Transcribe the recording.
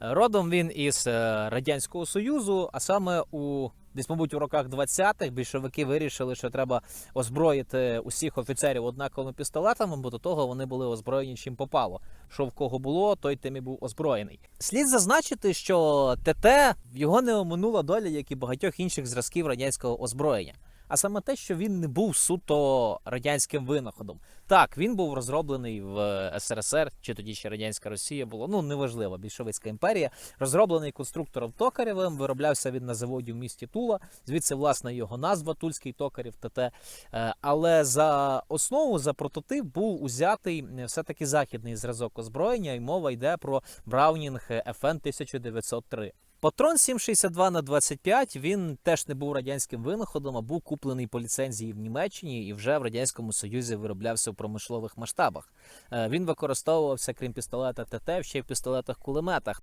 Родом він із е, Радянського Союзу, а саме у десь, мабуть, у роках 20-х більшовики вирішили, що треба озброїти усіх офіцерів однаковими пістолетами, бо до того вони були озброєні чим попало. Що в кого було, той тим і був озброєний. Слід зазначити, що ТТ його не оминула доля, як і багатьох інших зразків радянського озброєння. А саме те, що він не був суто радянським винаходом. Так, він був розроблений в СРСР, чи тоді ще радянська Росія було, ну неважливо, більшовицька імперія, розроблений конструктором Токарєвим, вироблявся він на заводі в місті Тула. Звідси власне його назва Тульський токарів ТТ. Е, Але за основу, за прототип був узятий е, все-таки західний зразок озброєння, і мова йде про Браунінг FN 1903. Патрон 762 на 25 він теж не був радянським винаходом, а був куплений по ліцензії в Німеччині і вже в радянському союзі вироблявся в промислових масштабах. Е, Він використовувався крім пістолета ТТ ще й в пістолетах кулеметах.